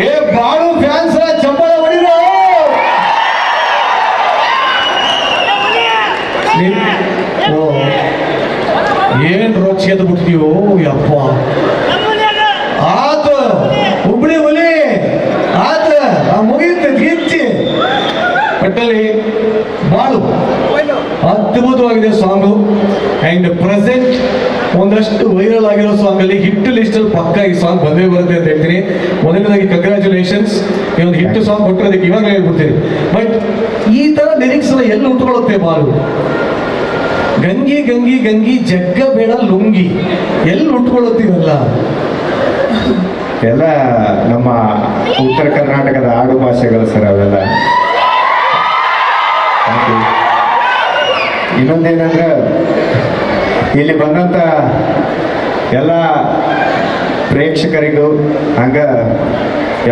ಏ ಬಾಳು ಫ್ಯಾನ್ಸ್ ಚಪ್ಪಲ ಹೊಡಿರೋ! ಏನ್ ರೋಚಿ ಎದ್ದು ಬಿಡ್ತೀವೋ ಯಪ್ಪ. ಆತ, ಹುಬ್ಳಿ ಹುಲಿ. ಆತ, ಆ ಮುಗಿಯುತ್ತೆ ಗಿಚ್ಚಿ ಕಟ್ಟಲಿ ಬಾಳು. ಅದ್ಭುತವಾಗಿದೆ ಸಾಂಗು. ಅಂಡ್ ಪ್ರೆಸೆಂಟ್ ಒಂದಷ್ಟು ವೈರಲ್ ಆಗಿರೋ ಸಾಂಗ್ ಅಲ್ಲಿ ಹಿಟ್ ಲಿಸ್ಟ್ ಅಲ್ಲಿ ಪಕ್ಕ ಈ ಸಾಂಗ್ ಬಂದೇ ಬರುತ್ತೆ ಅಂತ ಹೇಳ್ತೀನಿ. ಮೊದಲನೇದಾಗಿ ಕಂಗ್ರ್ಯಾಚುಲೇಷನ್ಸ್ ಈ ಒಂದು ಹಿಟ್ ಸಾಂಗ್ ಕೊಟ್ಟಿರೋದಕ್ಕೆ ಇವಾಗಲೇ ಹೇಳ್ಬಿಡ್ತೀನಿ. ಬಟ್ ಈ ತರ ಲಿರಿಕ್ಸ್ ಎಲ್ಲ ಎಲ್ಲಿ ಉಟ್ಕೊಳ್ಳುತ್ತೆ ಬಾಲು ಗಂಗಿ ಗಂಗಿ ಗಂಗಿ, ಜಗ್ಗ ಬೇಡ, ಲುಂಗಿ. ಎಲ್ಲಿ ಉಟ್ಕೊಳ್ಳುತ್ತೀವಲ್ಲ ಎಲ್ಲ ನಮ್ಮ ಉತ್ತರ ಕರ್ನಾಟಕದ ಆಡು ಭಾಷೆಗಳು ಸರ್ ಅವೆಲ್ಲ. ಇನ್ನೊಂದೇನಂದ್ರೆ ಇಲ್ಲಿ ಬಂದಂತ ಎಲ್ಲ ಪ್ರೇಕ್ಷಕರಿಗೂ, ಹಂಗ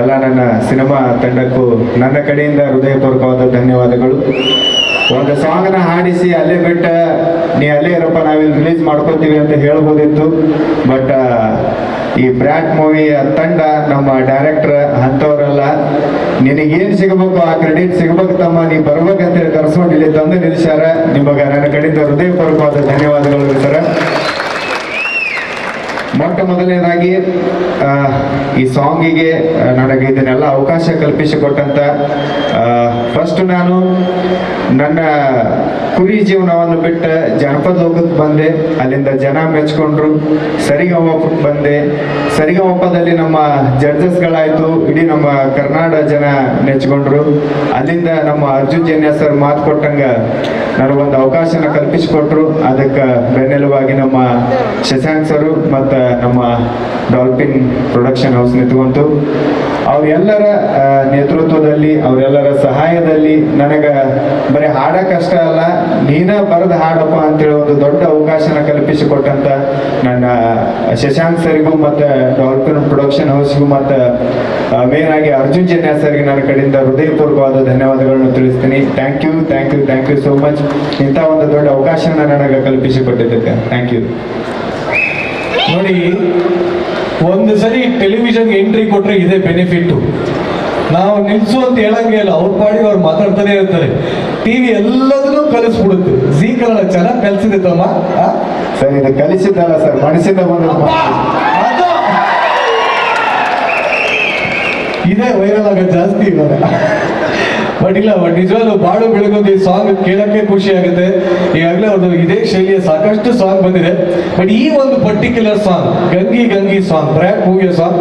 ಎಲ್ಲ ನನ್ನ ಸಿನಿಮಾ ತಂಡಕ್ಕೂ ನನ್ನ ಕಡೆಯಿಂದ ಹೃದಯಪೂರ್ವಕವಾದ ಧನ್ಯವಾದಗಳು. ಒಂದು ಸಾಂಗ್ನ ಹಾಡಿಸಿ, ಅಲ್ಲೇ ಬಿಟ್ಟ ನೀ ಅಲ್ಲೇ ಇರಪ್ಪ, ನಾವಿಲ್ಲಿ ರಿಲೀಸ್ ಮಾಡ್ಕೋತೀವಿ ಅಂತ ಹೇಳ್ಬೋದಿತ್ತು. ಬಟ್ ಈ ಬ್ರ್ಯಾಟ್ ಮೂವಿ ತಂಡ ನಮ್ಮ ಡೈರೆಕ್ಟರ್ ಅಂಥವರೆಲ್ಲ. ನಿನಗೇನು ಸಿಗಬೇಕು, ಆ ಕ್ರೆಡಿಟ್ ಸಿಗಬೇಕು ತಮ್ಮ, ನೀ ಬರ್ಬೇಕಂತೇಳಿ ಕರ್ಸ್ಕೊಂಡು ಇಲ್ಲಿ ತಂದು ನಿಲ್ಸ್ಯಾರ ನಿಮಗೆ ನನ್ನ ಕಡೆಯಿಂದ ಹೃದಯಪೂರ್ವಕವಾದ ಧನ್ಯವಾದಗಳು ಸರ್. ಮೊಟ್ಟ ಮೊದಲನೇದಾಗಿ ಈ ಸಾಂಗಿಗೆ ನನಗೆ ಇದನ್ನೆಲ್ಲ ಅವಕಾಶ ಕಲ್ಪಿಸಿಕೊಟ್ಟಂತ ಫಸ್ಟ್ ನಾನು ನನ್ನ ಕುರಿ ಜೀವನವನ್ನು ಬಿಟ್ಟ ಜನಪದ ಲೋಕಕ್ಕೆ ಬಂದೆ. ಅಲ್ಲಿಂದ ಜನ ಮೆಚ್ಕೊಂಡ್ರು, ಸರಿಗಮಪಕ್ಕೆ ಬಂದೆ. ಸರಿಗಮಪದಲ್ಲಿ ನಮ್ಮ ಜಡ್ಜಸ್ಗಳಾಯಿತು, ಇಡೀ ನಮ್ಮ ಕರ್ನಾಟಕ ಜನ ನೆಚ್ಕೊಂಡ್ರು ಅಲ್ಲಿಂದ ನಮ್ಮ ಅರ್ಜುನ್ ಜನ್ಯ ಸರ್ ಮಾತು ಕೊಟ್ಟಂಗ ನನಗೊಂದು ಅವಕಾಶನ ಕಲ್ಪಿಸಿಕೊಟ್ರು. ಅದಕ್ಕೆ ಬೆನ್ನೆಲುವಾಗಿ ನಮ್ಮ ಶಶಾಂಕ್ ಸರು ಮತ್ತು ನಮ್ಮ ಡಾಲ್ಫಿನ್ ಪ್ರೊಡಕ್ಷನ್ ಹೌಸ್ ನಿಂತ್ಕೊಂತು ಅವರೆಲ್ಲರ ನೇತೃತ್ವದಲ್ಲಿ, ಅವರೆಲ್ಲರ ಸಹಾಯದಲ್ಲಿ ನನಗೆ ಬರೀ ಹಾಡಕ್ಕಷ್ಟ ಅಲ್ಲ, ನೀನ ಬರೆದ ಹಾಡಪ್ಪ ಅಂತೇಳಿ ಒಂದು ದೊಡ್ಡ ಅವಕಾಶನ ಕಲ್ಪಿಸಿಕೊಟ್ಟಂತ ನನ್ನ ಶಶಾಂಕ್ ಸರ್ಗೂ ಮತ್ತು ಡಾಲ್ಫಿನ್ ಪ್ರೊಡಕ್ಷನ್ ಹೌಸ್ಗೂ ಮತ್ತು ಮೇನ್ ಆಗಿ ಅರ್ಜುನ್ ಜನ್ಯ ಸರ್ಗೆ ನನ್ನ ಕಡೆಯಿಂದ ಹೃದಯಪೂರ್ವಕವಾದ ಧನ್ಯವಾದಗಳನ್ನು ತಿಳಿಸ್ತೀನಿ. Thank you thank you thank you so much ಇಂಥ ಒಂದು ದೊಡ್ಡ ಅವಕಾಶನ ನನಗೆ ಕಲ್ಪಿಸಿಕೊಟ್ಟಿದ್ದಕ್ಕೆ. ಥ್ಯಾಂಕ್ ಯು ನೋಡಿ ಒಂದು ಸರಿ ಟೆಲಿವಿಷನ್ ಎಂಟ್ರಿ ಕೊಟ್ಟರೆ ಇದೇ ಬೆನಿಫಿಟ್ಟು ನಾವು ನಿಲ್ಸು ಅಂತ ಹೇಳಂಗೆ ಇಲ್ಲ ಅವ್ರ ಪಾಡಿ ಅವ್ರು ಮಾತಾಡ್ತಾನೆ ಇರ್ತಾರೆ. ಟಿವಿ ಎಲ್ಲದನ್ನೂ ಕಲಿಸ್ಬಿಡುತ್ತೆ. ಜೀ ಕನ್ನಡ ಚೆನ್ನಾಗಿ ಕಲಿಸಿದೆ ತಮ್ಮ? ಸರ್ ಇದು ಕಲಿಸಿದ್ದಲ್ಲ ಸರ್ ಮನಸ್ಸಿಂದ ಬಂದ ಇದೇ ವೈರಲ್ ಆಗ ಜಾಸ್ತಿ ಇವಾಗ ಬಟ್ ಇಲ್ಲ ಬಟ್ ನಿಜವಾಗ್ಲೂ ಬಾಳು ಬೆಳಗೋದು ಈ ಸಾಂಗ್ ಕೇಳಕ್ಕೆ ಖುಷಿ ಆಗುತ್ತೆ. ಈಗಾಗಲೇ ಅವ್ರದ್ದು ಇದೇ ಶೈಲಿಯ ಸಾಕಷ್ಟು ಸಾಂಗ್ ಬಂದಿದೆ. ಬಟ್ ಈ ಒಂದು particular song Gangi Gangi song Brat ಮೂವಿಯ song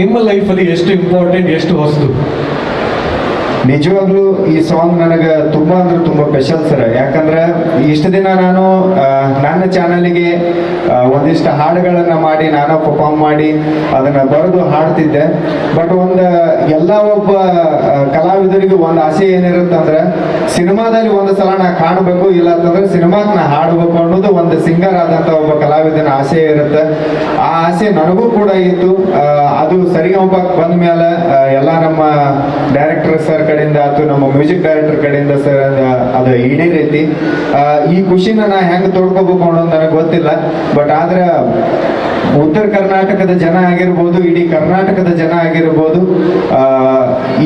ನಿಮ್ಮ ಲೈಫಲ್ಲಿ ಎಷ್ಟು ಇಂಪಾರ್ಟೆಂಟ್ ಎಷ್ಟು ಹೊಸದು? ನಿಜವಾಗ್ಲೂ ಈ ಸಾಂಗ್ ನನಗೆ ತುಂಬಾ ಅಂದ್ರೆ ತುಂಬಾ ಸ್ಪೆಷಲ್ ಸರ್ ಯಾಕಂದ್ರೆ ಇಷ್ಟು ದಿನ ನಾನು ನನ್ನ ಚಾನಲ್ಗೆ ಒಂದಿಷ್ಟು ಹಾಡುಗಳನ್ನ ಮಾಡಿ, ನಾನು ಪರ್ಫಾರ್ಮ್ ಮಾಡಿ, ಅದನ್ನ ಬರೆದು ಹಾಡ್ತಿದ್ದೆ. ಬಟ್ ಒಂದು, ಎಲ್ಲ ಒಬ್ಬ ಕಲಾವಿದರಿಗೂ ಒಂದು ಆಸೆ ಏನಿರುತ್ತೆ ಅಂದ್ರೆ ಸಿನಿಮಾದಲ್ಲಿ ಒಂದು ಸಲ ನಾ ಕಾಣಬೇಕು, ಇಲ್ಲ ಅಂತಂದ್ರೆ ಸಿನಿಮಾಕ್ ನಾ ಹಾಡಬೇಕು ಅನ್ನೋದು ಒಂದು ಸಿಂಗರ್ ಆದಂತ ಒಬ್ಬ ಕಲಾವಿದನ ಆಸೆ ಇರುತ್ತೆ. ಆ ಆಸೆ ನನಗೂ ಕೂಡ ಇತ್ತು. ಅದು ಸರಿಗಮಪ ಬಂದ ಮೇಲೆ ಎಲ್ಲ ನಮ್ಮ ಡೈರೆಕ್ಟರ್ ಸರ್ ಕಡೆಯಿಂದ ಆಯ್ತು, ನಮ್ಮ ಮ್ಯೂಸಿಕ್ ಡೈರೆಕ್ಟರ್ ಕಡೆಯಿಂದ ಸರ್ ಅದು ಈಡೇರೈತಿ ಈ ಖುಷಿನ ನಾ ಹೆಂಗ್ ತೋಡ್ಕೋಬೇಕು ಅನ್ನೋದು ನನಗೆ ಗೊತ್ತಿಲ್ಲ. ಬಟ್ ಆದ್ರೆ ಉತ್ತರ ಕರ್ನಾಟಕದ ಜನ ಆಗಿರ್ಬೋದು, ಇಡೀ ಕರ್ನಾಟಕದ ಜನ ಆಗಿರ್ಬೋದು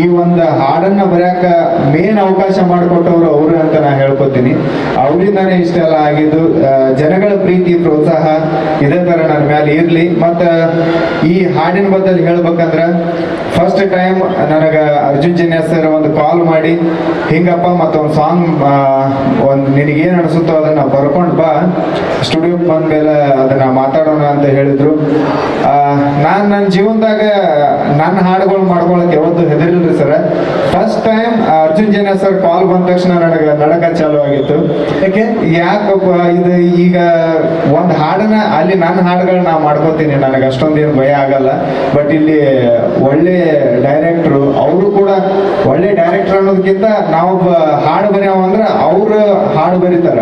ಈ ಒಂದು ಹಾಡನ್ನ ಬರೆಯಕ ಮೇನ್ ಅವಕಾಶ ಮಾಡಿಕೊಟ್ಟವರು ಅವರು ಅಂತ ನಾ ಹೇಳ್ಕೊತೀನಿ. ಅವರಿಂದಾನೇ ಇಷ್ಟೆಲ್ಲ ಆಗಿದ್ದು ಜನಗಳ ಪ್ರೀತಿ, ಪ್ರೋತ್ಸಾಹ ಇದೇ ತರ ನನ್ನ ಮೇಲೆ ಇರ್ಲಿ. ಮತ್ತ ಈ ಹಾಡಿನ ಬದ್ದಲ್ಲಿ ಹೇಳ್ಬೇಕಂದ್ರ ಫಸ್ಟ್ ಟೈಮ್ ನನಗ ಅರ್ಜುನ್ ಜಿನ್ಯಾ ಸರ್ ಒಂದು ಕಾಲ್ ಮಾಡಿ, ಹಿಂಗಪ್ಪ ಮತ್ತ ಒಂದು ಸಾಂಗ್ ಒಂದು ನಿನಗೇನು ಅನಿಸುತ್ತೋ ಅದನ್ನ ಬರ್ಕೊಂಡ್ ಬಾ. ಸ್ಟುಡಿಯೋಗೆ ಬಂದ್ಮೇಲೆ ಅದನ್ನ ಮಾತಾಡೋಣ ಅಂತ ಹೇಳಿದ್ರು. ನಾನ್ ನನ್ನ ಜೀವನದಾಗ ನನ್ನ ಹಾಡುಗಳು ಮಾಡ್ಕೊಳಕ್ ಯಾವತ್ತು ಹೆದರಿಲ್ರಿ sir. First time Arjun Janya sir call ಬಂದ ತಕ್ಷಣ ನನಗ ನಡಕ ಚಾಲು ಆಗಿತ್ತು. ಯಾಕೆ? ಯಾಕಪ್ಪ ಇದು ಈಗ ಒಂದ್ ಹಾಡನ್ನ ಅಲ್ಲಿ ನನ್ನ ಹಾಡುಗಳನ್ನ ನಾ ಮಾಡ್ಕೋತೀನಿ. ನನಗೆ ಅಷ್ಟೊಂದೇನು ಭಯ ಆಗಲ್ಲ. ಬಟ್ ಇಲ್ಲಿ ಒಳ್ಳೆ ಡೈರೆಕ್ಟ್ರು ಅವರು ಕೂಡ ಒಳ್ಳೆ ಡೈರೆಕ್ಟರ್ ಅನ್ನೋದಕ್ಕಿಂತ ನಾವೊಬ್ಬ ಹಾಡು ಬರೆಯವ ಅಂದ್ರೆ ಅವ್ರ ಹಾಡು ಬರೀತಾರ.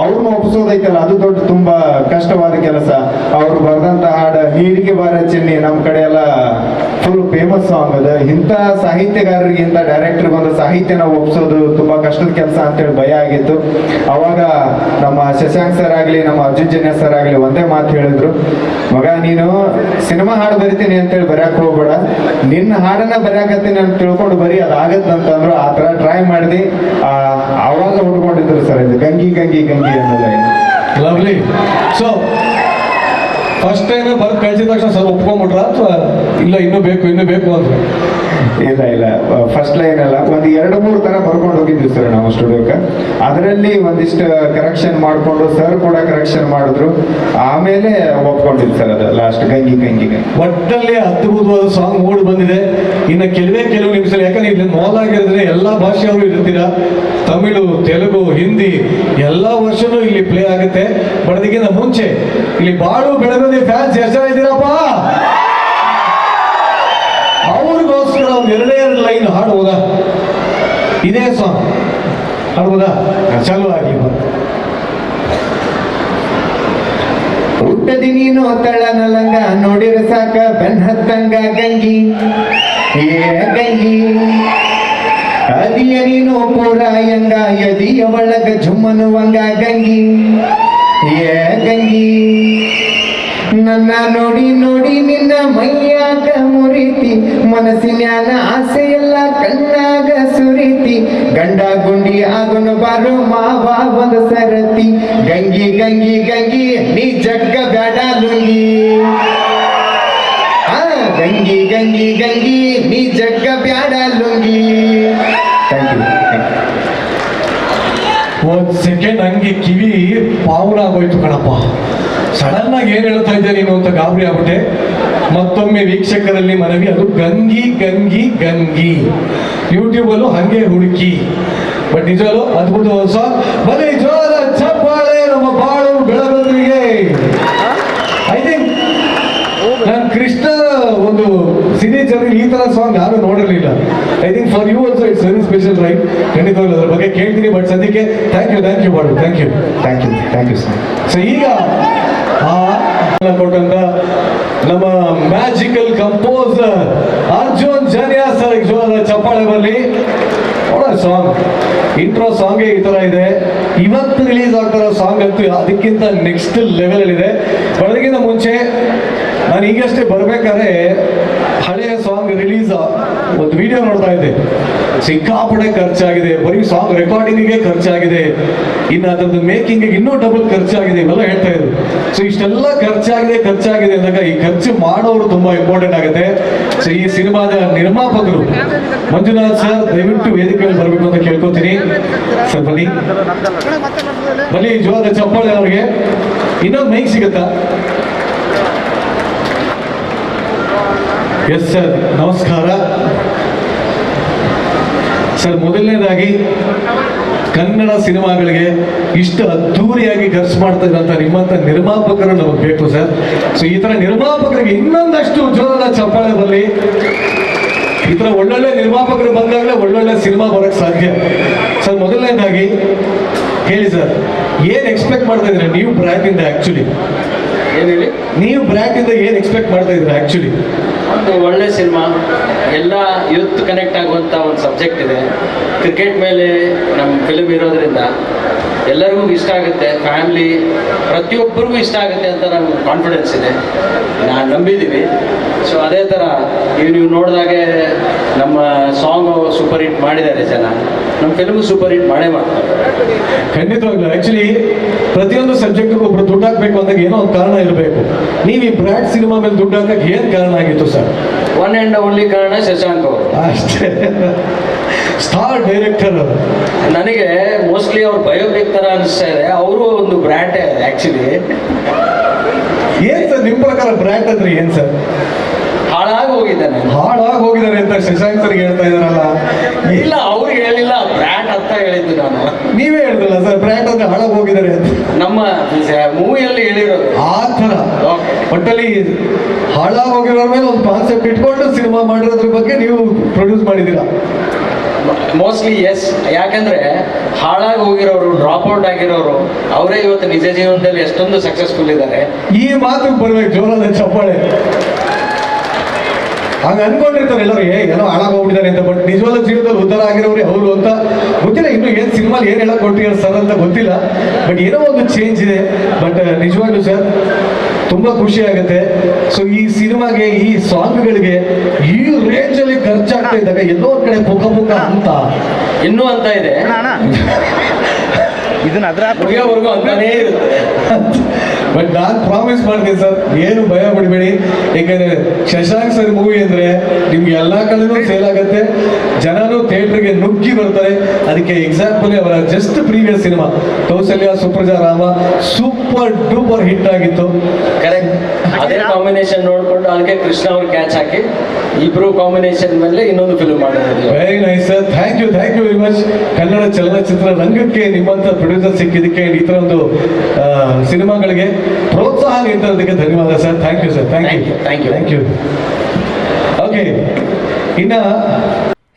ಅವ್ರನ್ನ ಒಪ್ಪಿಸೋದೈತಲ್ಲ ಅದು ದೊಡ್ಡ ತುಂಬಾ ಕಷ್ಟವಾದ ಕೆಲಸ. ಅವ್ರು ಬರ್ದಂತ ಹಾಡು ನೀರಿಗೆ ಬಾರ ಚಿನ್ನಿ ನಮ್ಮ ಕಡೆ ಎಲ್ಲ ಫುಲ್ ಫೇಮಸ್ ಸಾಂಗ್ ಅದ. ಇಂಥ ಸಾಹಿತ್ಯಗಾರರಿಗೆ ಇಂಥ ಬಂದ ಸಾಹಿತ್ಯನ ಒಪ್ಸೋದು ತುಂಬಾ ಕಷ್ಟದ ಕೆಲಸ ಅಂತೇಳಿ ಭಯ ಆಗಿತ್ತು. ಅವಾಗ ನಮ್ಮ ಶಶಾಂಕ್ ಸರ್ ಆಗಲಿ, ನಮ್ಮ ಅರ್ಜುನ್ ಜನ್ಯ ಸರ್ ಆಗಲಿ ಒಂದೇ ಮಾತು ಹೇಳಿದ್ರು. ಮಗ, ನೀನು ಸಿನಿಮಾ ಹಾಡು ಬರಿತೀನಿ ಅಂತೇಳಿ ಬರೆಯಕ್ಕೆ ಹೋಗ್ಬೇಡ. ನಿನ್ನ ಹಾಡನ್ನ ಬರೆಯಕತ್ತೀನಿ ಅಂತ ತಿಳ್ಕೊಂಡು ಬರೀ ಅದಾಗತ್ತಂತಂದ್ರು ಆ ಥರ ಟ್ರೈ ಮಾಡಿದೆ. ಅವಾಗ ಹುಡ್ಕೊಂಡಿದ್ರು ಸರ್ ಇದು. ಗಂಗಿ ಗಂಗಿ ಗಂಗಿ ಅನ್ನೋದೇ ಲವ್ಲಿ ಸೊ ಫಸ್ಟ್ ಟೈಮ್ ಬರ್ದು ಕಳ್ಸಿದ ತಕ್ಷಣ ಸರ್ ಒಪ್ಕೊಂಡ್ಬಿಟ್ರ ಅಥವಾ ಇಲ್ಲ ಇನ್ನೂ ಬೇಕು ಇನ್ನೂ ಬೇಕು ಅಂತ ಇಲ್ಲ ಇಲ್ಲ. ಫಸ್ಟ್ ಲೈನ್ ಅಲ್ಲ. ಒಂದು ಎರಡು, ಮೂರು ತರ ಬರ್ಕೊಂಡು ಹೋಗಿದ್ವಿ ಸರ್ ನಾವು ಸ್ಟುಡಿಯೋಕ್ಕೆ ಅದರಲ್ಲಿ ಒಂದಿಷ್ಟು ಕರೆಕ್ಷನ್ ಮಾಡಿಕೊಂಡು ಸರ್ ಕೂಡ ಕರೆಕ್ಷನ್ ಮಾಡಿದ್ರು. ಆಮೇಲೆ ಒಪ್ಕೊಂಡಿದ್ದು ಸರ್ ಅದು ಲಾಸ್ಟ್ ಗಂಗಿ ಗಂಗಿ ಗಂಗಿ. ಒಟ್ಟಲ್ಲಿ ಅದ್ಭುತವಾದ ಸಾಂಗ್ ಮೂಡ್ ಬಂದಿದೆ. ಇನ್ನು ಕೆಲವೇ ಕೆಲವು ನಿಮಿಷ ಯಾಕಂದ್ರೆ ಇಲ್ಲಿ ಮೊದಲಾಗಿರೋದ್ರೆ ಎಲ್ಲಾ ಭಾಷೆಯವರು ಇರ್ತೀರಾ? ತಮಿಳು, ತೆಲುಗು, ಹಿಂದಿ, ಎಲ್ಲ ವರ್ಷನೂ ಇಲ್ಲಿ ಪ್ಲೇ ಆಗುತ್ತೆ. ಬಟ್ ಮುಂಚೆ, ಇಲ್ಲಿ ಬಾಳು ಬೆಳಗದಿ ಫ್ಯಾನ್ಸ್ ಎಷ್ಟು ಜನ ಲೈನ್ ಹಾಡುವುದಾ? ಇದೇ ಸಾಂಗ್ ಹಾಡುವುದಾ? ಚಾಲು ಆಗಿ ಹುಟ್ಟದಿ ನೀನು ತಳನಲಂಗ ನೋಡಿರ ಸಾಕ ಬೆನ್ ಹತ್ತಂಗ ಗಂಗಿ. ಏ ಗಂಗಿ, ಅದಿಯ ನೀನು ಪೂರಾಯಂಗ ಯದಿಯ ಒಳಗ ಝುಮ್ಮನುವಂಗ ಗಂಗಿ. ಏ ಗಂಗಿ ನನ್ನ ನೋಡಿ ನೋಡಿ ನಿನ್ನ ಮೈಯಾಗ ಮುರಿತಿ ಆಸೆ ಎಲ್ಲ ಕಣ್ಣಾಗ ಸುರಿತಿ. ಗಂಡ ಗುಂಡಿ ಆಗನು ಬಾರು ಮಾವ ಒಂದ ಸರತಿ. ಗಂಗಿ ಗಂಗಿ ಗಂಗಿ, ನೀ ಜಗ್ಗ ಬೇಡ ಲುಂಗಿ. ಗಂಗಿ ಗಂಗಿ ಗಂಗಿ, ನೀ ಜಗ್ಗ ಬ್ಯಾಡ ಲುಂಗಿ. ಒಂದ್ ಸೆಕೆಂಡ್ ಹಂಗೆ ಕಿವಿ ಪಾವನ ಆಗೋಯ್ತು ಕಣಪ್ಪ. ಸಡನ್ ಆಗಿ ಏನ್ ಹೇಳ್ತಾ ಇದ್ದೆ ನೀನು ಅಂತ ಗಾಬರಿ ಆಗ್ಬಿಟ್ಟೆ. ಮತ್ತೊಮ್ಮೆ ವೀಕ್ಷಕರಲ್ಲಿ ಮನವಿ, ಅದು ಗಂಗಿ ಗಂಗಿ ಗಂಗಿ. ಯೂಟ್ಯೂಬ್ ಅಲ್ಲೂ ಹಂಗೆ ಹುಡುಕಿ. ಬಟ್ ನಿಜವಲ್ಲೂ ಅದ್ಭುತ ಸಾಂಗ್ ಬರೀ ಜೋರ ಚಪ್ಪಾಳೆ ನಮ್ಮ ಬಾಳು ಬೆಳಗರಿಗೆ ಐ ಥಿಂಕ್ ನಾನು ಕೃಷ್ಣ ಒಂದು ಸಿಗ್ನೇಚರ್ ಈ ತರ ಸಾಂಗ್ ಯಾರು ನೋಡಿರ್ಲಿಲ್ಲ I think for you special right ಖಂಡಿತವಾಗ್ಲೂ ಅದ್ರ ಬಗ್ಗೆ ಕೇಳ್ತೀನಿ ಬಟ್ ಸದ್ಯಕ್ಕೆ thank you thank you ಬಾಡು thank you thank you thank you sir so ಈಗ ಆ ಕೊಟ್ಟಂತ ನಮ್ಮ magical composer Arjun Janya sir ಜೋರ ಚಪ್ಪಾಳೆ ಬರಲಿ. ಸಾಂಗ್ ಇಂಟ್ರೋ ಸಾಂಗ್ ಈ ತರ ಇದೆ. ಇವತ್ತು ರಿಲೀಸ್ ಆಗ್ತಾರೋ ಸಾಂಗ್ ಅಂತೂ ಅದಕ್ಕಿಂತ ನೆಕ್ಸ್ಟ್ ಲೆವೆಲ್ ಇದೆ. ಬರೋದಕ್ಕಿಂತ ಮುಂಚೆ ನಾನು ಈಗಷ್ಟೇ ಬರ್ಬೇಕಾದ್ರೆ ಹಳೆಯ ಸಾಂಗ್ ರಿಲೀಸ್ ಒಂದು ವಿಡಿಯೋ ನೋಡ್ತಾ ಇದ್ದೆ. ಸಿಕ್ಕಾಪಡೆ ಖರ್ಚಾಗಿದೆ, ಬರೀ ಸಾಂಗ್ ರೆಕಾರ್ಡಿಂಗಿಗೆ ಖರ್ಚಾಗಿದೆ. ಇನ್ನು ಅದ್ರದ್ದು ಮೇಕಿಂಗ್ ಇನ್ನೂ ಡಬಲ್ ಖರ್ಚಾಗಿದೆ ಇವೆಲ್ಲ ಹೇಳ್ತಾ ಇದ್ರು. ಸೊ ಇಷ್ಟೆಲ್ಲ ಖರ್ಚಾಗಿದೆ ಖರ್ಚಾಗಿದೆ ಅಂದಾಗ ಈ ಖರ್ಚು ಮಾಡೋರು ತುಂಬಾ ಇಂಪಾರ್ಟೆಂಟ್ ಆಗುತ್ತೆ. ಸೊ ಈ ಸಿನಿಮಾದ ನಿರ್ಮಾಪಕರು ಮಂಜುನಾಥ್ ಸರ್ ದಯವಿಟ್ಟು ವೇದಿಕೆಯಲ್ಲಿ ಬರಬೇಕು ಅಂತ ಕೇಳ್ಕೊತೀನಿ. ಸರ್ ಬನ್ನಿ. ಬನ್ನಿ ಜೋರ ಚಪ್ಪಾಳೆ ಅವ್ರಿಗೆ. ಇನ್ನೊಂದು ಮೈಕ್ ಸಿಗುತ್ತಾ? ಎಸ್ ಸರ್ ನಮಸ್ಕಾರ. ಸರ್, ಮೊದಲನೇದಾಗಿ ಕನ್ನಡ ಸಿನಿಮಾಗಳಿಗೆ ಇಷ್ಟು ಅದ್ಧೂರಿಯಾಗಿ ಖರ್ಚು ಮಾಡ್ತಾ ಇದ್ದಂಥ ನಿಮ್ಮಂಥ ನಿರ್ಮಾಪಕರು ನಮಗೆ ಬೇಕು, ಸರ್. ಸೊ ಈ ಥರ ನಿರ್ಮಾಪಕರಿಗೆ ಇನ್ನೊಂದಷ್ಟು ಜೋರಾದ ಚಪ್ಪಾಳೆ ಬರಲಿ ಈ ಥರ ಒಳ್ಳೊಳ್ಳೆ ನಿರ್ಮಾಪಕರು ಬಂದಾಗಲೇ ಒಳ್ಳೊಳ್ಳೆ ಸಿನಿಮಾ ಬರೋಕ್ಕೆ ಸಾಧ್ಯ. ಸರ್, ಮೊದಲನೇದಾಗಿ ಹೇಳಿ, ಸರ್, ಏನು ಎಕ್ಸ್ಪೆಕ್ಟ್ ಮಾಡ್ತಾ ಇದ್ದೀರಾ ನೀವು ಬ್ರ್ಯಾಂಡಿಂದ ಆ್ಯಕ್ಚುಲಿ ಏನ್ ಹೇಳಿ ನೀವು ಬ್ರ್ಯಾಂಡಿಂದ ಏನು ಎಕ್ಸ್ಪೆಕ್ಟ್ ಮಾಡ್ತಾ ಇದ್ದೀರಾ ಆ್ಯಕ್ಚುಲಿ ಒಂದು ಒಳ್ಳೆ ಸಿನಿಮಾ ಎಲ್ಲ ಯೂತ್ ಕನೆಕ್ಟ್ ಆಗುವಂಥ ಒಂದು ಸಬ್ಜೆಕ್ಟ್ ಇದೆ. ಕ್ರಿಕೆಟ್ ಮೇಲೆ ನಮ್ಮ ಫಿಲ್ಮ್ ಇರೋದ್ರಿಂದ ಎಲ್ಲರಿಗೂ ಇಷ್ಟ ಆಗುತ್ತೆ ಫ್ಯಾಮಿಲಿ ಪ್ರತಿಯೊಬ್ಬರಿಗೂ ಇಷ್ಟ ಆಗುತ್ತೆ ಅಂತ ನಮ್ಗೆ ಕಾನ್ಫಿಡೆನ್ಸ್ ಇದೆ. ನಾನು ನಂಬಿದ್ದೀವಿ ಸೊ ಅದೇ ಥರ ಈಗ ನೀವು ನೋಡಿದಾಗೆ ನಮ್ಮ ಸಾಂಗು ಸೂಪರ್ ಹಿಟ್ ಮಾಡಿದ್ದಾರೆ ಜನ. ನಮ್ಮ ಫಿಲ್ಮು ಸೂಪರ್ ಹಿಟ್ ಮಾಡೇ ಮಾಡ್ತಾರೆ. ಖಂಡಿತವಾಗ್ಲು. ಆ್ಯಕ್ಚುಲಿ ಪ್ರತಿಯೊಂದು ಸಬ್ಜೆಕ್ಟ್ಗೂ ಒಬ್ರು ದುಡ್ಡು ಹಾಕ್ಬೇಕು ಅಂದಾಗ ಏನೋ ಒಂದು ಕಾರಣ ಇರಬೇಕು. ನೀವು ಈ ಬ್ರ್ಯಾಂಡ್ ಸಿನಿಮಾ ಮೇಲೆ ದುಡ್ಡು ಹಾಕಕ್ಕೆ ಏನು ಕಾರಣ ಆಗಿತ್ತು ಸರ್? ಒನ್ ಆ್ಯಂಡ್ ಓನ್ಲಿ ಕಾರಣ ಶಶಾಂಕ್ ಅವರು. ಅಷ್ಟೇ. ಸ್ಟಾರ್ ಡೈರೆಕ್ಟರ್ ನನಗೆ ಮೋಸ್ಟ್ಲಿ ಅವ್ರು ಬಯೋಪಿಕ್ ತರ ಅನಿಸ್ತಾ ಇದೆ. ಅವರು ಒಂದು ಬ್ರ್ಯಾಂಡ್ ಆಕ್ಚುಲಿ ಏನ್ ಸರ್ ನಿಮ್ ಪ್ರಕಾರ ಬ್ರ್ಯಾಂಡ್ ಅಂದ್ರೆ ಏನ್ ಸರ್? ಹಾಳಾಗಿ ಹೋಗಿದ್ದಾನೆ. ಹಾಳಾಗಿ ಹೋಗಿದ್ದಾರೆ ಅಂತ ಶಶಾಂಕ್ ಸರ್ ಹೇಳ್ತಾ ಇದಾರಲ್ಲ ಇಲ್ಲ ಅವ್ರಿಗೆ ಹೇಳಿಲ್ಲ ಬ್ರ್ಯಾಂಡ್ ಅಂತ ಹೇಳಿದ್ದು ನಾನು. ನೀವೇ ಹೇಳಿದ್ರಲ್ಲ ಸರ್ ಬ್ರ್ಯಾಂಡ್ ಅಂದ್ರೆ ಹಾಳಾಗಿ ಹೋಗಿದ್ದಾರೆ ಅಂತ. ನಮ್ಮ ಮೂವಿಯಲ್ಲಿ ಹೇಳಿರೋದು. ಆ ಥರ. Okay. ಒಟ್ಟಲ್ಲಿ ಹಾಳಾಗಿ ಹೋಗಿರೋ ಮೇಲೆ ಒಂದು ಕಾನ್ಸೆಪ್ಟ್ ಇಟ್ಕೊಂಡು ಸಿನಿಮಾ ಮಾಡಿರೋದ್ರ ಬಗ್ಗೆ ನೀವು ಪ್ರೊಡ್ಯೂಸ್ ಮಾಡಿದ್ದೀರಾ? ಮೋಸ್ಟ್ಲಿ ಎಸ್ ಯಾಕಂದ್ರೆ, ಹಾಳಾಗಿ ಹೋಗಿರೋರು ಡ್ರಾಪ್ ಔಟ್ ಆಗಿರೋರು, ಅವರೇ ಇವತ್ತು ನಿಜ ಜೀವನದಲ್ಲಿ ಎಷ್ಟೊಂದು ಸಕ್ಸಸ್ಫುಲ್ ಇದ್ದಾರೆ ಈ ಮಾತು ಬರ್ಬೇಕು ಜೋರದ ಚಪ್ಪಾಳೆ. ಹಂಗ ಅನ್ಕೊಂಡಿರ್ತಾರೆ ಎಲ್ಲರೂ, ಏ, ಏನೋ ಹಾಳಾಗೋಗ್ಬಿಟ್ಟಿದ್ದಾರೆ ಅಂತ. ಬಟ್ ನಿಜವಾದ ಜೀವನದಲ್ಲಿ ಉದ್ಧಾರ ಆಗಿರೋರು ಅವರು ಅಂತ. ಗೊತ್ತಿಲ್ಲ ಇನ್ನು ಏನ್ ಸಿನಿಮಾ ಏನು ಹೇಳಕ್ ಕೊಟ್ಟಿದ್ದಾರೆ ಸರ್ ಅಂತ ಗೊತ್ತಿಲ್ಲ. ಬಟ್ ಏನೋ ಒಂದು ಚೇಂಜ್ ಇದೆ. ಬಟ್ ನಿಜವಾಗ್ಲೂ ಸರ್ ತುಂಬಾ ಖುಷಿ ಆಗುತ್ತೆ. ಸೊ ಈ ಸಿನಿಮಾಗೆ ಈ ಸಾಂಗ್ಗಳಿಗೆ ಈ ರೇಂಜ್ ಅಲ್ಲಿ ಖರ್ಚಾಗ್ತಾ ಇದ್ದಾಗ ಎಲ್ಲೋ ಒಂದ್ ಕಡೆ ಪುಕ ಪುಕ ಅಂತ. ಇನ್ನೂ ಅಂತ ಇದೆ. ಇದನ್ನ ಅದ್ರ ಮುಗಿಯೋವರೆಗೂ ಅಂತಾನೇ ಇರುತ್ತೆ. ಬಟ್ ನಾನು ಪ್ರಾಮಿಸ್ ಮಾಡ್ತೀನಿ ಸರ್ ಏನು ಭಯ ಪಡಬೇಡಿ. ಯಾಕಂದ್ರೆ ಶಶಾಂಕ್ ಸರ್ ಮೂವಿ ಅಂದ್ರೆ ನಿಮ್ಗೆ ಎಲ್ಲಾ ಕಡೆನೂ ಸೇಲ್ ಆಗುತ್ತೆ. ಥಿಯೇಟರ್ಗೆ ನುಗ್ಗಿ ಬರ್ತಾರೆ. ಅದಕ್ಕೆ ಎಕ್ಸಾಂಪಲ್ ಅವರ just previous cinema Kausalya Supraja Rama super duper hit ಆಗಿತ್ತು. ಕರೆಕ್ಟ್ ಅದೇ ಕಾಂಬಿನೇಷನ್ ನೋಡ್ಕೊಂಡು ಅದಕ್ಕೆ ಕೃಷ್ಣ ಅವರು ಕ್ಯಾಚ್ ಹಾಕಿ ಇಬ್ರು ಕಾಂಬಿನೇಷನ್ ಮೇಲೆ ಇನ್ನೊಂದು ಫಿಲ್ಮ್ ಮಾಡಿದ್ರು. Very nice sir thank you thank you very much Kannada ಚಲನಚಿತ್ರ ರಂಗಕ್ಕೆ ನಿಮ್ಮಂತ ಪ್ರೊಡ್ಯೂಸರ್ ಸಿಕ್ಕಿದ್ದಕ್ಕೆ ಈ ಥರ ಒಂದು ಸಿನಿಮಾಗಳಿಗೆ ಪ್ರೋತ್ಸಾಹ ನೀಡ್ತಿರೋದಕ್ಕೆ ಧನ್ಯವಾದ sir thank you sir thank you thank you thank you okay ಇನ್ನ